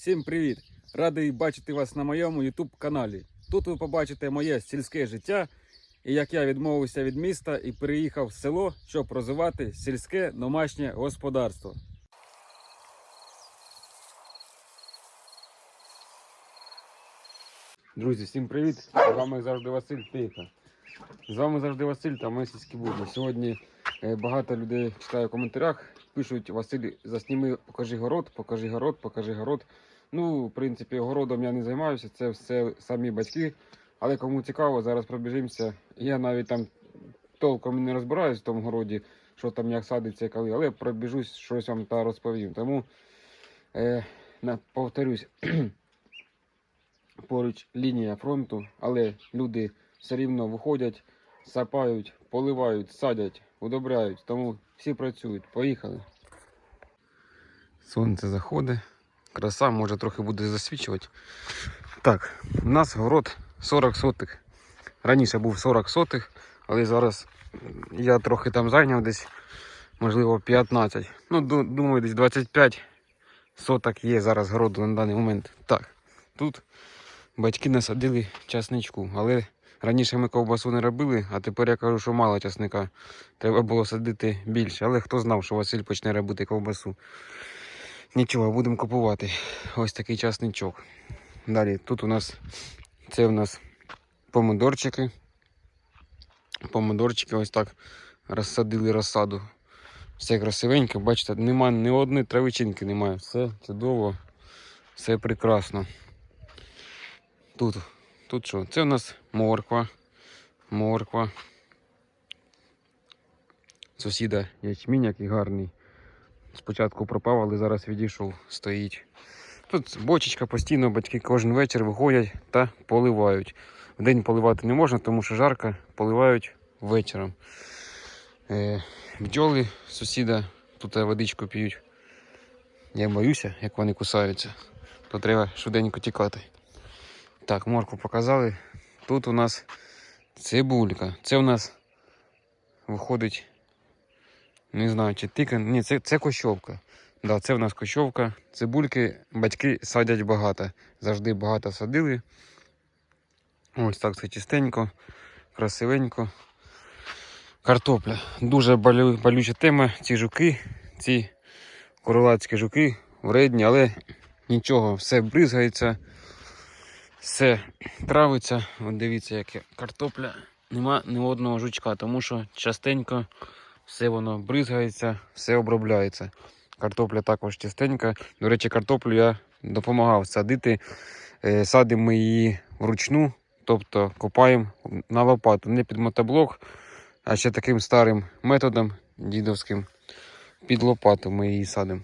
Всім привіт! Радий бачити вас на моєму YouTube каналі. Тут ви побачите моє сільське життя і як я відмовився від міста і переїхав в село, щоб розвивати сільське домашнє господарство. Друзі, всім привіт! З вами завжди Василь Тиха. З вами завжди Василь та ми сільські будні. Сьогодні е, багато людей читаю в коментарях, пишуть Василь, засніми, покажи город, покажи город, покажи город. Ну, в принципі, городом я не займаюся, це все самі батьки. Але кому цікаво, зараз пробіжимося. Я навіть там толком не розбираюсь в тому городі, що там як садиться коли, але пробіжусь щось вам та розповім. Тому е, повторюсь, поруч лінія фронту, але люди все рівно виходять, сапають, поливають, садять, удобряють. Тому всі працюють. Поїхали. Сонце заходить. Краса може трохи буде засвічувати. Так, у нас город 40 сотих. Раніше був 40 сотих, але зараз я трохи там зайняв десь, можливо, 15. Ну, думаю, десь 25 соток є зараз городу на даний момент. Так, тут батьки насадили часничку, але раніше ми ковбасу не робили, а тепер я кажу, що мало часника. Треба було садити більше. Але хто знав, що Василь почне робити ковбасу. Нічого, будемо купувати. Ось такий часничок. Далі тут у нас це у нас помидорчики. Помидорчики ось так розсадили розсаду. Все красивенько, бачите, немає ні одної травичинки немає. Все чудово, все прекрасно. Тут, тут що? Це у нас морква. Морква. Сусіда ячмінь, який гарний. Спочатку пропав, але зараз відійшов, стоїть. Тут бочечка постійно, батьки кожен вечір виходять та поливають. Вдень поливати не можна, тому що жарко, поливають вечором. Е, бджоли сусіда тут водичку п'ють. Я боюся, як вони кусаються, то треба швиденько тікати. Так, морку показали. Тут у нас цибулька. Це у нас виходить, не знаю, чи тикан. Ні, це, це кощовка. Да, це в нас кощовка. Цибульки батьки садять багато. Завжди багато садили. Ось так все чистенько, красивенько. Картопля. Дуже болю, болюча тема. Ці жуки, ці королацькі жуки вредні, але нічого, все бризгається, все травиться. От дивіться, як картопля. Нема ні одного жучка, тому що частенько все воно бризгається, все обробляється. Картопля також чистенька. До речі, картоплю я допомагав садити. Е, Садимо її вручну, тобто копаємо на лопату, не під мотоблок, а ще таким старим методом дідовським. Під лопату ми її садимо.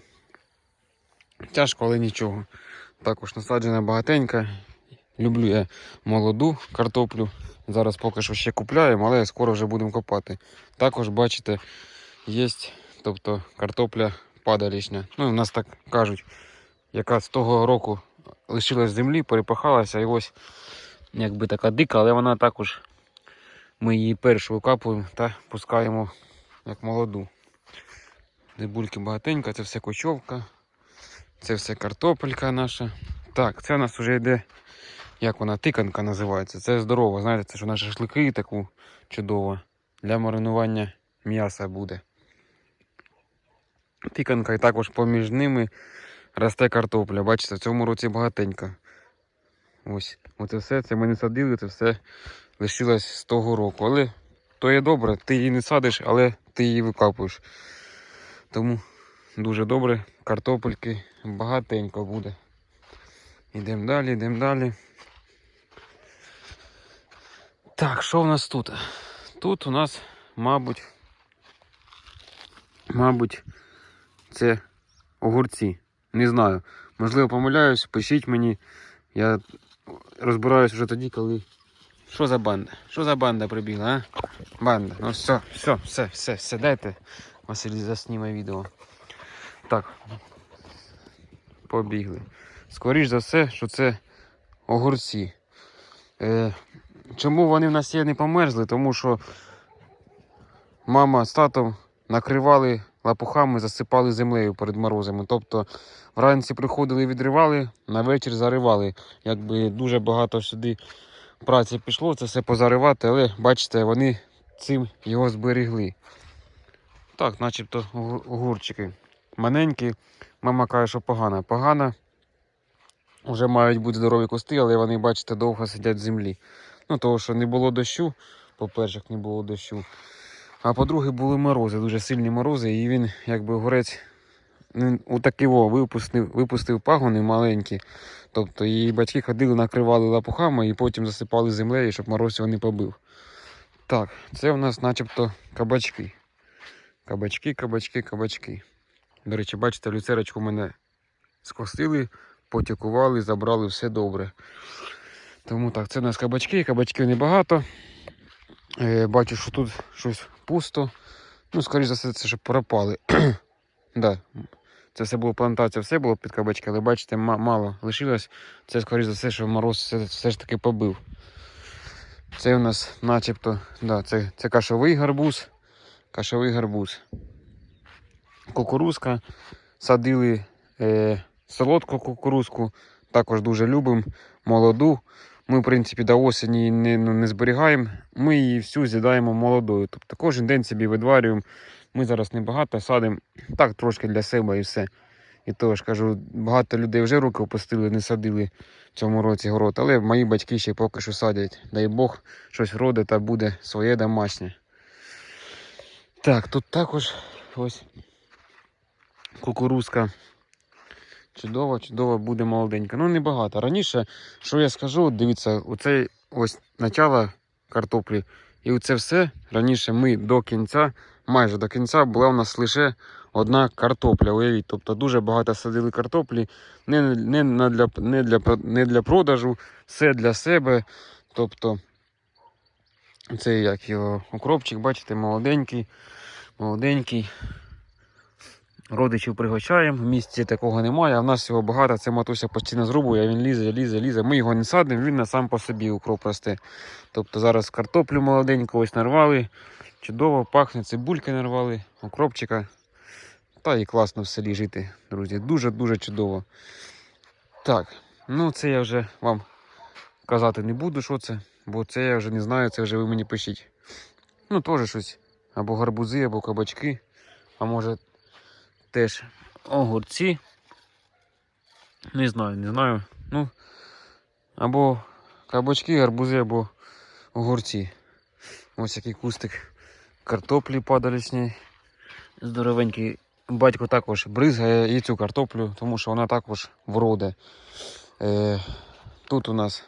Тяжко, але нічого. Також насаджена багатенька. Люблю я молоду картоплю. Зараз поки що ще купляємо, але скоро вже будемо копати. Також, бачите, є тобто, картопля падалішня. Ну, у нас так кажуть, яка з того року лишилась землі, перепахалася і ось якби така дика, але вона також ми її першу викапуємо та пускаємо як молоду. Цибульки багатенько, це все кочовка, це все картопелька наша. Так, це у нас вже йде, як вона, тиканка називається. Це здорова, знаєте, це ж на шашлики таку чудово. Для маринування м'яса буде. Тиканка і також поміж ними росте картопля. Бачите, в цьому році багатенько. Ось, оце все, це ми не садили, це все лишилось з того року. Але то є добре, ти її не садиш, але ти її викапуєш. Тому дуже добре, картопельки багатенько буде. Йдемо далі, йдемо далі. Так, що в нас тут? Тут у нас, мабуть, мабуть, це огурці. Не знаю. Можливо, помиляюсь, пишіть мені. Я розбираюсь вже тоді, коли. Що за банда? Що за банда прибігла, а? Банда. Ну все, все, все, все, все, дайте. Василь засніме відео. Так. Побігли. Скоріш за все, що це огурці. Е, чому вони в нас є не померзли? Тому що мама з татом накривали лапухами засипали землею перед морозами. Тобто вранці приходили, відривали, на вечір заривали. Якби дуже багато сюди праці пішло, це все позаривати, але бачите, вони цим його зберегли. Так, начебто огурчики. Маленькі. Мама каже, що погано. Погано. Вже мають бути здорові кусти, але вони, бачите, довго сидять в землі. Ну, того, що не було дощу, по-перше, не було дощу. А по-друге, були морози, дуже сильні морози, і він, якби горець, отакий випустив, випустив пагони маленькі. Тобто її батьки ходили, накривали лапухами і потім засипали землею, щоб мороз його не побив. Так, це у нас начебто кабачки. Кабачки, кабачки, кабачки. До речі, бачите, люцерочку мене скосили, потікували, забрали, все добре. Тому так, це у нас кабачки, кабачків небагато. Е, бачу, що тут щось пусто. Ну, скоріш за все, це щоб пропали. да. Це все було плантація, все було під кабачки, але бачите, мало лишилось. Це, скоріш за все, що мороз все, все ж таки побив. Це у нас начебто, да, це, це кашовий гарбуз. Кашовий гарбуз. Кукурузка. Садили е, солодку кукурузку, також дуже любимо, молоду. Ми, в принципі, до осені не, ну, не зберігаємо. Ми її всю з'їдаємо молодою. Тобто кожен день собі видварюємо. Ми зараз небагато садимо, так трошки для себе і все. І то ж кажу, багато людей вже руки опустили, не садили в цьому році город. Але мої батьки ще поки що садять. Дай Бог, щось вродить та буде своє домашнє. Так, тут також ось кукурузка. Чудово, чудово буде молоденька. Ну, небагато. Раніше, що я скажу, дивіться, оцей ось начало картоплі. І оце все раніше ми до кінця, майже до кінця, була у нас лише одна картопля. Уявіть, тобто дуже багато садили картоплі, не, не, на для, не, для, не для продажу, все для себе. Тобто, це як його укропчик, бачите, молоденький, молоденький. Родичів пригощаємо, в місті такого немає, а в нас його багато, це матуся постійно зрубує, він лізе, лізе, лізе. Ми його не садимо, він на сам по собі укроп росте. Тобто зараз картоплю молоденьку ось нарвали, чудово, пахне, цибульки нарвали, укропчика. Та і класно в селі жити, друзі. Дуже-дуже чудово. Так, ну це я вже вам казати не буду, що це, бо це я вже не знаю, це вже ви мені пишіть. Ну, теж щось. Або гарбузи, або кабачки, а може теж огурці. Не знаю, не знаю. Ну, або кабачки, гарбузи, або огурці. Ось який кустик картоплі падалічні. Здоровенький. Батько також бризгає і цю картоплю, тому що вона також вроде. Е, тут у нас,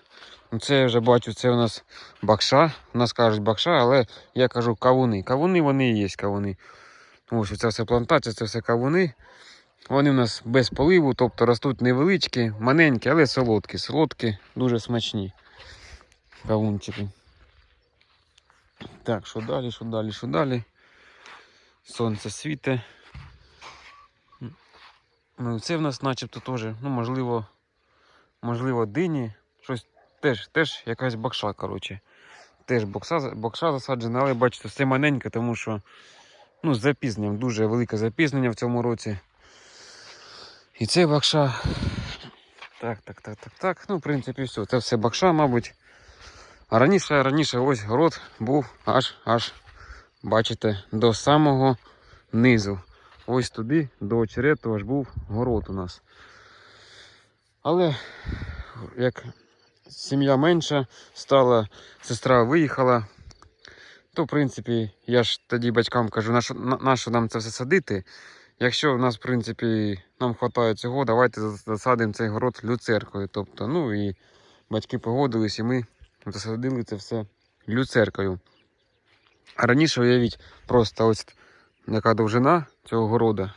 ну це я вже бачу, це у нас бакша. У нас кажуть бакша, але я кажу кавуни. Кавуни вони і є кавуни. Ось це все плантація, це все кавуни. Вони у нас без поливу, тобто ростуть невеличкі, маленькі, але солодкі. Солодкі, дуже смачні. Кавунчики. Так, що далі, що далі, що далі? Сонце світе. Ну, це в нас начебто теж, ну, можливо, можливо, дині. Щось теж, теж якась бакша, коротше. Теж бокса, бокша засаджена, але бачите, все маленьке, тому що ну, з запізненням, дуже велике запізнення в цьому році. І це бакша. Так, так, так, так, так. Ну, в принципі, все. Це все бакша, мабуть. А раніше, раніше ось город був аж, аж, бачите, до самого низу. Ось туди, до очерету, аж був город у нас. Але як сім'я менша стала, сестра виїхала, то, в принципі, я ж тоді батькам кажу, на що, на, на що нам це все садити? Якщо в нас, в принципі, нам вистачає цього, давайте засадимо цей город люцеркою. Тобто, ну і батьки погодились, і ми засадили це все люцеркою. А раніше, уявіть, просто ось яка довжина цього города,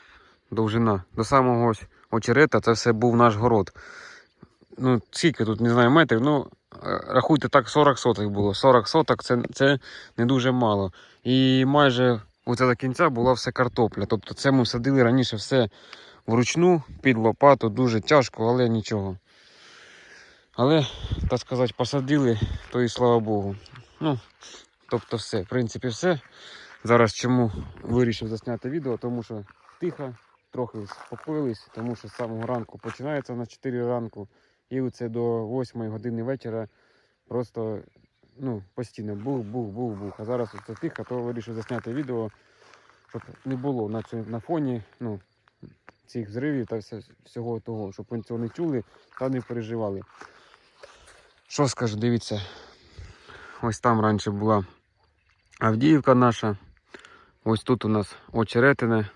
довжина до самого ось очерета, це все був наш город. Ну, скільки тут, не знаю, метрів, ну, рахуйте так, 40 соток було. 40 соток це, це не дуже мало. І майже оце до кінця була все картопля. Тобто це ми садили раніше все вручну, під лопату, дуже тяжко, але нічого. Але, так сказати, посадили, то і слава Богу. Ну, тобто все, в принципі, все. Зараз чому вирішив засняти відео, тому що тихо, трохи спокоїлись, тому що з самого ранку починається на 4 ранку, і оце до 8 години вечора просто ну, постійно бух, бух, бух, бух. А зараз це тихо, то вирішив засняти відео, щоб не було на, цьому- на фоні ну, цих зривів та всього того, щоб вони цього не чули та не переживали. Що скажу, дивіться, ось там раніше була Авдіївка наша. Ось тут у нас очеретине.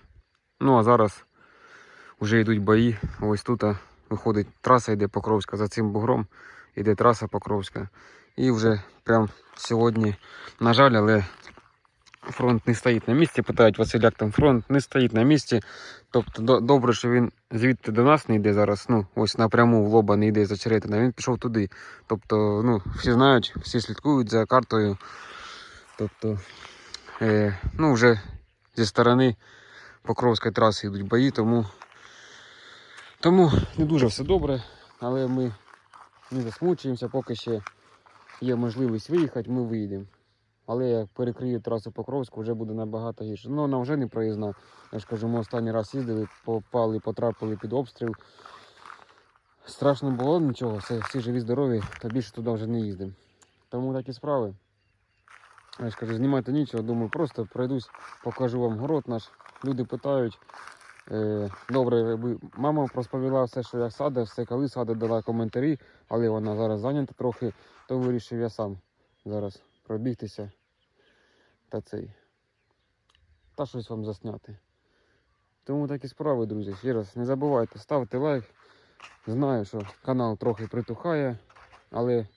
Ну а зараз вже йдуть бої. Ось тут виходить траса йде Покровська. За цим бугром йде траса Покровська. І вже прям сьогодні, на жаль, але фронт не стоїть на місці. Питають Василь, там фронт, не стоїть на місці. Тобто добре, що він звідти до нас не йде зараз. Ну, ось напряму в лоба не йде з очеретина, він пішов туди. Тобто, ну, всі знають, всі слідкують за картою. Тобто, е, ну, вже зі сторони Покровської траси йдуть бої, тому, тому не дуже все добре, але ми не засмучуємося, поки ще є можливість виїхати, ми виїдемо. Але як перекриють трасу Покровську, вже буде набагато гірше. Ну, вона вже не проїзна. Я ж кажу, ми останній раз їздили, попали, потрапили під обстріл. Страшно було нічого, все, всі живі, здорові, та більше туди вже не їздимо. Тому такі справи. Я ж кажу, знімати нічого, думаю, просто пройдусь, покажу вам город наш. Люди питають. Е, добре, мама розповіла все, що я садив, все коли садив, дала коментарі, але вона зараз зайнята трохи, то вирішив я сам зараз пробігтися та цей. Та щось вам засняти. Тому такі справи, друзі. Ще раз не забувайте, ставте лайк. Знаю, що канал трохи притухає, але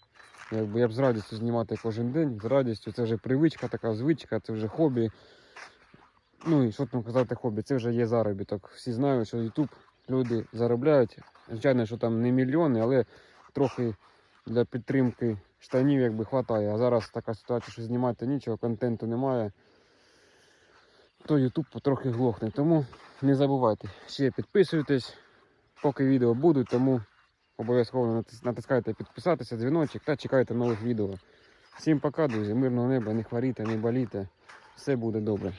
якби я б з радістю знімати кожен день, з радістю це вже привичка, така звичка, це вже хобі. Ну і що там казати хобі, це вже є заробіток. Всі знають, що YouTube люди заробляють. Звичайно, що там не мільйони, але трохи для підтримки штанів якби хватає. А зараз така ситуація, що знімати нічого, контенту немає. То YouTube потрохи глохне. Тому не забувайте, ще підписуйтесь, поки відео будуть, тому обов'язково натискайте підписатися, дзвіночок та чекайте нових відео. Всім пока, друзі, мирного неба, не хворійте, не болійте. Все буде добре.